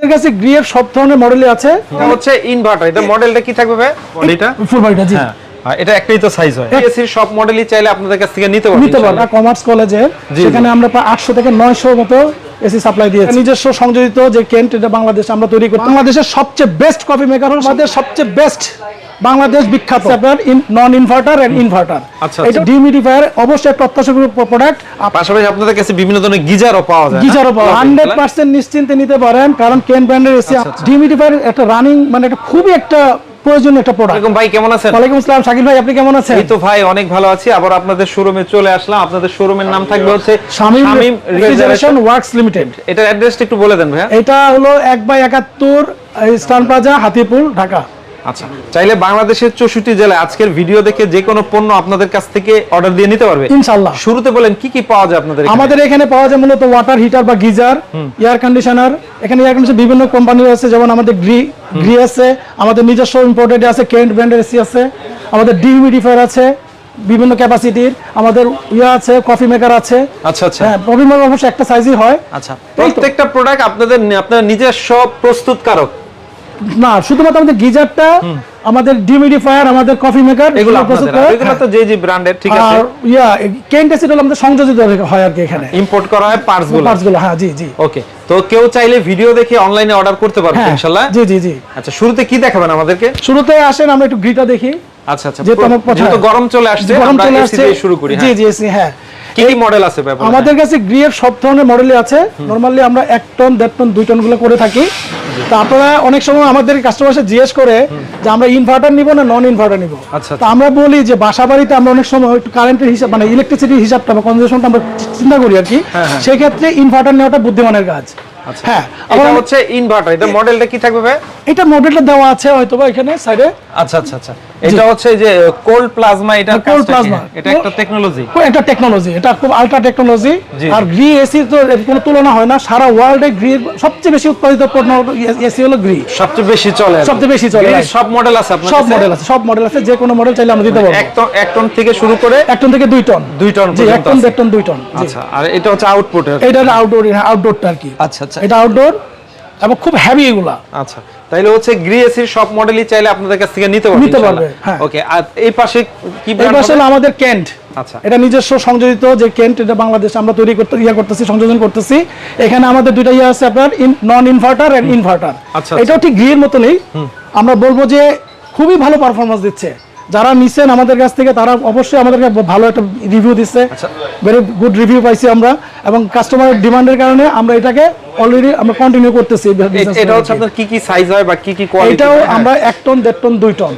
আমাদের কাছে গ্রিয়ের সব ধরনের মডেলই আছে। এটা হচ্ছে ইনভার্টার এটা মডেলটা কি থাকবে ভাই? বডিটা ফুল বডিটা জি। হ্যাঁ। এটা একটাই তো সাইজ হয়। এসির সব মডেলই চাইলে আপনাদের কাছ থেকে নিতে পারবেন নিতে পারবেন কমার্স কলেজে সেখানে আমরা প্রায় আটশো থেকে নয়শো মতো এসি সাপ্লাই দিয়েছি। নিজস্ব সংযোজিত যে কেন্ট এটা বাংলাদেশ আমরা তৈরি করি বাংলাদেশের সবচেয়ে বেস্ট কফি মেকার হল আমাদের সবচেয়ে বেস্ট বাংলাদেশ বিখ্যাত। আপনার নন ইনভার্টার এন্ড ইনভার্টার এটা। ডিমিডিফায়ার অবশ্যই অত্যাশা প্রোডাক্ট পাশাপাশি আপনাদের কাছে বিভিন্ন ধরনের গিজারও পাওয়া যায় গিজারও পাওয়া Closet হান্ড্রেডগুলা। পার্সেন্ট নিশ্চিন্তে নিতে পারেন কারণ কেন ব্র্যান্ডের এসি। ডিমিডিফায়ার একটা রানিং মানে একটা খুবই একটা প্রয়োজনীয় একটা প্রোডাক্ট ওয়ালাইকুম ভাই কেমন আছেন? ওয়ালাইকুম আসসালাম শাকিল ভাই আপনি কেমন আছেন? এই তো ভাই অনেক ভালো আছি। আবার আপনাদের শোরুমে চলে আসলাম। আপনাদের শোরুমের নাম থাকবে হচ্ছে শামিম রেফ্রিজারেশন ওয়ার্কস লিমিটেড এটার অ্যাড্রেসটা একটু বলে দেন ভাইয়া। এটা হলো এক বাই একাত্তর স্টান প্লাজা হাতিপুর ঢাকা। আচ্ছা চাইলে বাংলাদেশের চৌষট্টি জেলায় আজকের ভিডিও দেখে যে কোনো পণ্য আপনাদের কাছ থেকে অর্ডার দিয়ে নিতে পারবে। ইনশাল্লাহ শুরুতে বলেন কি কি পাওয়া যায় আপনাদের আমাদের এখানে পাওয়া যায় মূলত ওয়াটার হিটার বা গিজার এয়ার কন্ডিশনার এখানে এয়ার বিভিন্ন কোম্পানির আছে যেমন আমাদের গ্রি গ্রি আছে আমাদের নিজস্ব ইম্পোর্টেড আছে কেন্ট ব্র্যান্ডের এসি আছে আমাদের ডিহিউমিডিফায়ার আছে বিভিন্ন ক্যাপাসিটির আমাদের ইয়ে আছে কফি মেকার আছে। আচ্ছা আচ্ছা। হ্যাঁ কফি মেকার একটা সাইজই হয়। আচ্ছা প্রত্যেকটা প্রোডাক্ট আপনাদের আপনার নিজস্ব প্রস্তুতকারক। না শুধুমাত্র আমাদের গিজারটা আমাদের ডিমিডিফায়ার আমাদের কফি মেকার এগুলো আপনাদের এগুলো তো যে যে ব্র্যান্ডের ঠিক আছে। আর ইয়া কেন্ট এসি হলো আমাদের সংযোজিত হয় আর কি এখানে। ইম্পোর্ট করা হয় পার্টসগুলো। পার্টসগুলো হ্যাঁ জি জি। ওকে তো কেউ চাইলে ভিডিও দেখে অনলাইনে অর্ডার করতে পারবে হ্যাঁ ইনশাআল্লাহ? জি জি জি। আচ্ছা শুরুতে কি দেখাবেন আমাদেরকে? শুরুতে আসেন আমরা একটু গ্রিটা দেখি। আচ্ছা আচ্ছা যেহেতু গরম চলে আসছে আমরা আসছে। দিয়ে শুরু করি জি হ্যাঁ। জি এসি হ্যাঁ। কি কি মডেল আছে আমাদের কাছে গ্রিয়ের সব ধরনের মডেলই আছে। নরমালি আমরা এক টন দেড় টন দুই টনগুলো করে থাকি। তা আপনারা অনেক সময় আমাদের কাস্টমার জিজ্ঞেস করে যে আমরা ইনভার্টার নিব না নন ইনভার্টার নিব? আচ্ছা, তা আমরা বলি যে বাসা বাড়িতে আমরা অনেক সময় একটু কারেন্টের হিসাব মানে ইলেকট্রিসিটির হিসাবটা বা কনজামশনটা আমরা চিন্তা করি আর কি। সেক্ষেত্রে ইনভার্টার নেওয়াটা বুদ্ধিমানের কাজ। আচ্ছা। হ্যাঁ এটা হচ্ছে ইনভার্টার এটা মডেলটা কি থাকবে ভাই? এটা মডেলটা দেওয়া আছে হয়তো বা এখানে সাইডে আচ্ছা আচ্ছা আচ্ছা। এটা হচ্ছে যে কোল্ড প্লাজমা এটা হ্যাঁ, cold plasma। এটা একটা টেকনোলজি একটা টেকনোলজি এটা খুব আলট্রা টেকনোলজি আর গ্রি এসি তো কোনো তুলনা হয় না সারা ওয়ার্ল্ডে গ্রি সবচেয়ে বেশি উৎপাদিত পণ্য এসি হলো গ্রি সবচেয়ে বেশি চলে সবচেয়ে বেশি চলে, সব মডেল আছে আপনার সব মডেল আছে সব মডেল আছে যে কোনো মডেল চাইলে আমরা দিতে পারব। এক টন এক টন থেকে শুরু করে এক টন থেকে দুই টন দুই টন জি এক টন দেড় টন দুই টন আচ্ছা আর এটা হচ্ছে আউটপুটের এটা আউটডোর আউটডোরটা আর কি। আচ্ছা আচ্ছা। এটা আউটডোর এবং খুব হ্যাভি এগুলা। আচ্ছা তাইলে হচ্ছে গ্রি এসির সব মডেলই চাইলে আপনাদের কাছ থেকে নিতে পারবে নিতে পারবে, হ্যাঁ। ওকে আর এই পাশে কি এই পাশে আমাদের কেন্ট আচ্ছা। এটা নিজস্ব সংযোজিত যে কেন্ট এটা বাংলাদেশ আমরা তৈরি করতে ইয়া করতেছি সংযোজন করতেছি। এখানে আমাদের দুইটা ইয়ে আছে আপনার নন ইনভার্টার এন্ড ইনভার্টার আচ্ছা, এটাও ঠিক গ্রিয়ের মতনই। আমরা বলব যে খুবই ভালো পারফরমেন্স দিচ্ছে। যারা নিছেন আমাদের কাছ থেকে তারা অবশ্যই আমাদেরকে ভালো একটা রিভিউ দিচ্ছে। ভেরি গুড রিভিউ পাইছি আমরা। এবং কাস্টমারের ডিমান্ডের কারণে আমরা এটাকে অলরেডি আমরা কন্টিনিউ করতেছি এটা হচ্ছে আপনার কি কি সাইজ হয় বা কি কি কোয়ালিটি এটাও আমরা এক টন দেড় টন দুই টন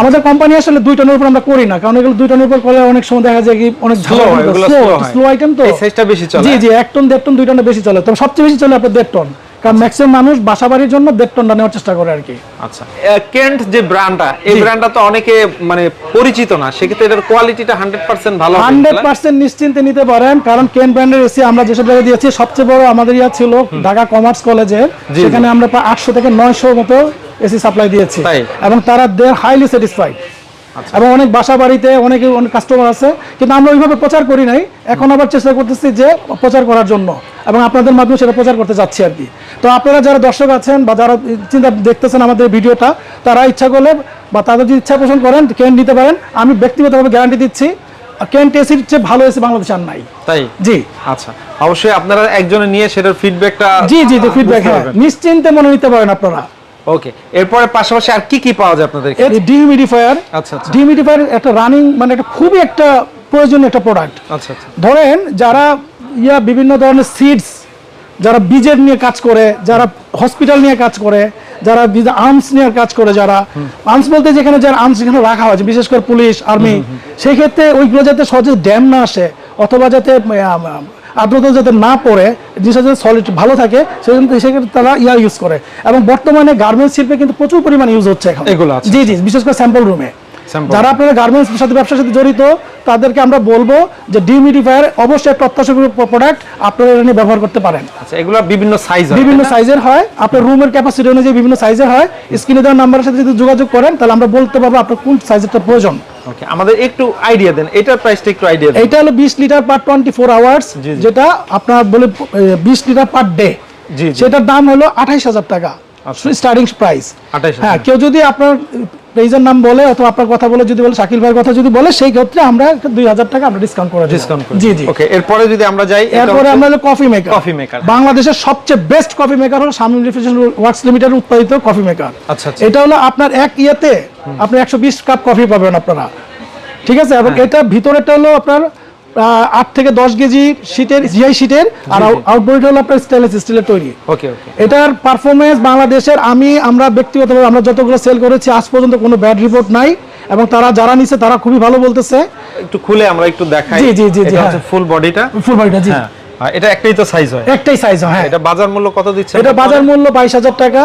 আমাদের কোম্পানি আসলে দুই টনের উপর আমরা করি না কারণ এগুলো দুই টনের উপর করলে অনেক সময় দেখা যায় কি অনেক। স্লো আইটেম তো এই সাইজটা বেশি চলে। জি জি এক টন দেড় টন দুই টনে বেশি চলে। তবে সবচেয়ে বেশি চলে আপনার দেড় টন কারণ ম্যাক্সিমাম মানুষ বাসা বাড়ির জন্য দেড় টনটা নেওয়ার চেষ্টা করে আর কি। আচ্ছা। কেন্ট যে ব্র্যান্ডটা এই। ব্র্যান্ডটা তো অনেকে মানে পরিচিত না। সেক্ষেত্রে এটার কোয়ালিটিটা হান্ড্রেড পার্সেন্ট ভালো হান্ড্রেড পার্সেন্ট নিশ্চিন্তে নিতে পারেন কারণ কেন ব্র্যান্ডের এসি আমরা যেসব জায়গায় দিয়েছি সবচেয়ে বড় আমাদের ইয়া ছিল ঢাকা কমার্স কলেজে। সেখানে আমরা প্রায় আটশো থেকে নয়শো মতো এসি সাপ্লাই দিয়েছি? এবং তারা দে হাইলি স্যাটিসফাইড আচ্ছা। এবং অনেক বাসা বাড়িতে অনেকে অনেক কাস্টমার আছে। কিন্তু আমরা ওইভাবে প্রচার করি নাই। এখন আবার চেষ্টা করতেছি যে প্রচার করার জন্য। এবং আপনাদের মাধ্যমে সেটা প্রচার করতে যাচ্ছি আর কি। তো আপনারা যারা দর্শক আছেন বা যারা চিন্তা দেখতেছেন আমাদের ভিডিওটা তারা ইচ্ছা করলে বা তাদের যদি ইচ্ছা পোষণ করেন কেন নিতে পারেন আমি ব্যক্তিগতভাবে গ্যারান্টি দিচ্ছি কেন এসির চেয়ে ভালো এসি বাংলাদেশে আর নাই। তাই? জি। আচ্ছা। অবশ্যই আপনারা একজনে নিয়ে সেটার ফিডব্যাকটা জি জি জি ফিডব্যাক হ্যাঁ। নিশ্চিন্তে মনে নিতে পারেন আপনারা। ওকে এরপরে পাশাপাশি আর কি কি পাওয়া যায় আপনাদের এর ডিহিউমিডিফায়ার আচ্ছা আচ্ছা। ডিহিউমিডিফায়ার একটা রানিং মানে একটা খুবই একটা প্রয়োজনীয় একটা প্রোডাক্ট আচ্ছা আচ্ছা। ধরেন যারা ইয়া বিভিন্ন ধরনের সিডস যারা বীজের নিয়ে কাজ করে যারা হসপিটাল নিয়ে কাজ করে যারা আর্মস নিয়ে কাজ করে যারা। আর্মস বলতে যেখানে যারা আর্মস যেখানে রাখা হয় বিশেষ করে পুলিশ আর্মি সেই ক্ষেত্রে ওইগুলো যাতে সহজে ড্যাম না আসে অথবা যাতে আর্দ্রতা যাতে না পড়ে জিনিসটা যাতে সলিড ভালো থাকে সেজন্য সেক্ষেত্রে তারা ইয়া ইউজ করে। এবং বর্তমানে গার্মেন্টস শিল্পে কিন্তু প্রচুর পরিমাণে ইউজ হচ্ছে এখন। এগুলো জি জি বিশেষ করে স্যাম্পল রুমে যারা আপনারা গার্মেন্টস সাথে ব্যবসার সাথে জড়িত তাদেরকে আমরা বলব যে ডিমিডিফায়ার অবশ্যই একটা প্রোডাক্ট আপনারা এটা নিয়ে ব্যবহার করতে পারেন। আচ্ছা এগুলো বিভিন্ন সাইজ বিভিন্ন সাইজের হয়। আপনার রুমের ক্যাপাসিটি অনুযায়ী বিভিন্ন সাইজের হয়। স্ক্রিনে দেওয়ার নাম্বারের সাথে যদি যোগাযোগ করেন তাহলে আমরা বলতে পারব আপনার কোন সাইজেরটা প্রয়োজন। ওকে আমাদের একটু আইডিয়া দেন। এটার প্রাইসটা একটু আইডিয়া দেন। এইটা হলো বিশ litre per twenty four hours জি, জি। যেটা আপনার বলে বিশ লিটার পার ডে। সেটার দাম হলো আঠাইশ হাজার টাকা। স্টার্টিং প্রাইস হ্যাঁ কেউ যদি আপনার পেজের নাম বলে অথবা আপনার কথা বলে যদি বলে শাকিল ভাইয়ের কথা যদি বলে সেই ক্ষেত্রে আমরা দুই হাজার টাকা আমরা ডিসকাউন্ট করে ডিসকাউন্ট করে জি জি। ওকে এরপরে যদি আমরা যাই এরপরে আমরা হলো কফি মেকার Coffee maker। বাংলাদেশের সবচেয়ে বেস্ট কফি মেকার হলো শামীম রিফ্রিজারেশন ওয়ার্কস লিমিটেড উৎপাদিত কফি মেকার আচ্ছা, আচ্ছা। এটা হলো আপনার এক ইয়েতে আপনি একশো বিশ কাপ কফি পাবেন আপনারা। ঠিক আছে? এবং হ্যাঁ। এটা ভিতরেটা হলো আপনার আট থেকে দশ কেজি শীটের জিআই শীটের আর আউটডোরটা হলো আপনার স্টেনলেস স্টিলের তৈরি। ওকে ওকে এটার পারফরমেন্স বাংলাদেশের আমি আমরা ব্যক্তিগতভাবে আমরা যতগুলো সেল করেছি আজ পর্যন্ত কোনো ব্যাড রিপোর্ট নাই এবং তারা যারা নিছে তারা খুবই ভালো বলতেছে। একটু খুলে আমরা একটু দেখাই। জি, জি, জি, জি, এটা হচ্ছে হ্যাঁ। ফুল বডিটা ফুল বডিটা জি। হ্যাঁ। এটা একটাই তো সাইজ হয়। একটাই সাইজ হ্যাঁ এটা বাজার মূল্য কত দিচ্ছে এটা বাজার মূল্য বাইশ হাজার টাকা।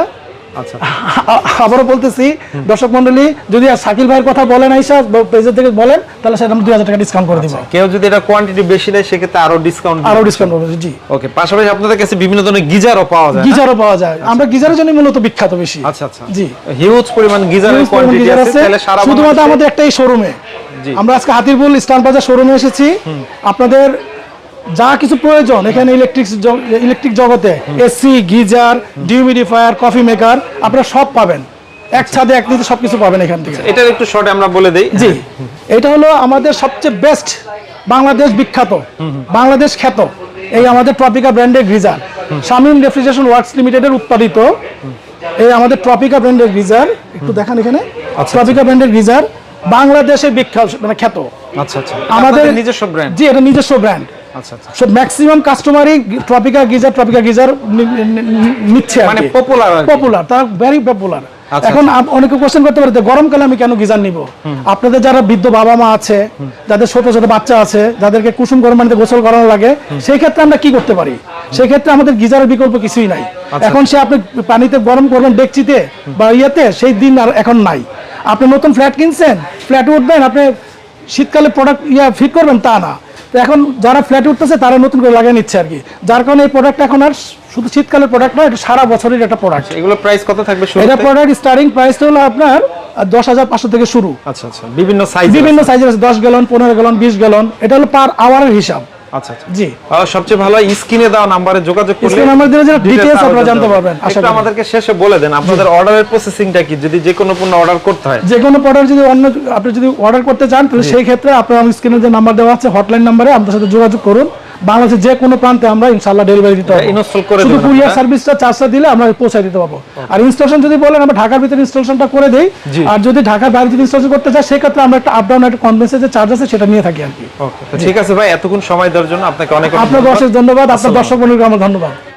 আবারও বলতেছি দর্শক মন্ডলী যদি শাকিল ভাইয়ের কথা বলেন আইসা পেজের থেকে বলেন তাহলে সেটা আমি দুই হাজার টাকা ডিসকাউন্ট করে দিব। কেউ যদি এটা কোয়ান্টিটি বেশি নেয় সেক্ষেত্রে আরও ডিসকাউন্ট আরও ডিসকাউন্ট করব জি। ওকে পাশাপাশি আপনাদের কাছে বিভিন্ন ধরনের গিজারও পাওয়া যায় গিজারও পাওয়া যায়। আমরা গিজারের জন্য মূলত বিখ্যাত বেশি। আচ্ছা আচ্ছা। জি। হিউজ পরিমাণ গিজারের কোয়ান্টিটি আছে তাহলে সারা শুধুমাত্র আমাদের একটাই শোরুমে। আমরা আজকে হাতিরপুল স্টান বাজার শোরুমে এসেছি। আপনাদের যা কিছু প্রয়োজন এখানে ইলেকট্রিক ইলেকট্রিক জগতে AC geyser dehumidifier coffee maker আপনারা সব পাবেন। এক ছাদে এক সবকিছু পাবেন এখান থেকে। এটার একটু শর্টে আমরা বলে দেই। জি। এটা হলো আমাদের সবচেয়ে বেস্ট বাংলাদেশ বিখ্যাত বাংলাদেশ খ্যাত এই আমাদের ট্রপিকা ব্র্যান্ডের গ্রিজার শামিম রেফ্রিজারেশন ওয়ার্কস লিমিটেডের উৎপাদিত এই আমাদের ট্রপিকা ব্র্যান্ডের গ্রিজার একটু দেখান এখানে। আচ্ছা, ট্রপিকা ব্র্যান্ডের গ্রিজার বাংলাদেশের বিখ্যাত। মানে খ্যাত আচ্ছা আচ্ছা। আমাদের নিজস্ব ব্র্যান্ড জি এটা নিজস্ব ব্র্যান্ড আচ্ছা আচ্ছা সো ম্যাক্সিমাম কাস্টমারই ট্রপিকা গিজার ট্রপিকা গিজার নিচ্ছে মানে কি। পপুলার তারা ভেরি পপুলার আচ্ছা, এখন অনেকে কোশ্চেন করতে পারে যে গরমকালে আমি কেন গিজার নিব? আপনাদের যারা বৃদ্ধ বাবা মা আছে যাদের ছোট ছোট বাচ্চা আছে যাদেরকে কুসুম গরম পানিতে গোসল করানো লাগে সেই ক্ষেত্রে আমরা কি করতে পারি? সেই ক্ষেত্রে আমাদের গিজারের বিকল্প কিছুই নাই। আচ্ছা। এখন সে আপনি পানিতে গরম করবেন ডেকচিতে বা ইয়েতে সেই দিন আর এখন নাই। আপনি নতুন ফ্ল্যাট কিনছেন ফ্ল্যাট উঠবেন আপনি শীতকালে প্রোডাক্ট ইয়া ফিট করবেন তা না। তো এখন যারা ফ্ল্যাট উঠতেছে তারা নতুন করে লাগিয়ে নিচ্ছে আর কি। যার কারণে এই প্রোডাক্ট এখন আর শুধু শীতকালের প্রোডাক্ট নয় এটা সারা বছরের একটা প্রোডাক্ট এগুলো প্রাইস কত থাকবে এটা প্রোডাক্ট স্টার্টিং প্রাইস হলো আপনার দশ হাজার পাঁচশো থেকে শুরু। আচ্ছা আচ্ছা বিভিন্ন সাইজ বিভিন্ন সাইজের আছে দশ গ্যালন পনেরো গ্যালন বিশ গ্যালন এটা হলো পার আওয়ারের হিসাব। আচ্ছা আচ্ছা। জি। সবচেয়ে ভালো স্ক্রিনে দেওয়া নাম্বারে যোগাযোগ করলে স্ক্রিন নাম্বার দিলে যেটা ডিটেইলস আপনারা জানতে পারবেন আশা আমাদেরকে শেষে বলে দেন আপনাদের অর্ডারের প্রসেসিংটা কি যদি যে কোনো পণ্য অর্ডার করতে হয়? যে কোনো প্রোডাক্ট যদি অন্য আপনি যদি অর্ডার করতে চান তাহলে সেই ক্ষেত্রে আপনার স্ক্রিনে যে নাম্বার দেওয়া আছে হটলাইন নাম্বারে আমাদের সাথে যোগাযোগ করুন। বাংলাদেশের যে কোনো প্রান্তে আমরা ইনশাল্লাহ ডেলিভারি দিতে পারব। ইনস্টল করে শুধু কুরিয়ার সার্ভিসটা চার্জটা দিলে আমরা পৌঁছে দিতে পারব। আর ইনস্টলেশন যদি বলেন আমরা ঢাকার ভিতরে ইনস্টলেশনটা করে দেই। আর যদি ঢাকার বাইরে যদি ইনস্টলেশন করতে চাই সেক্ষেত্রে আমরা একটা আপ ডাউন একটা কনভেন্সের যে চার্জ আছে সেটা নিয়ে থাকি আর কি। ঠিক আছে ভাই এতক্ষণ সময় দেওয়ার জন্য আপনাকে অনেক অনেক আপনাকে ধন্যবাদ। অশেষ ধন্যবাদ। আপনার দর্শক বন্ধুকে আমার ধন্যবাদ।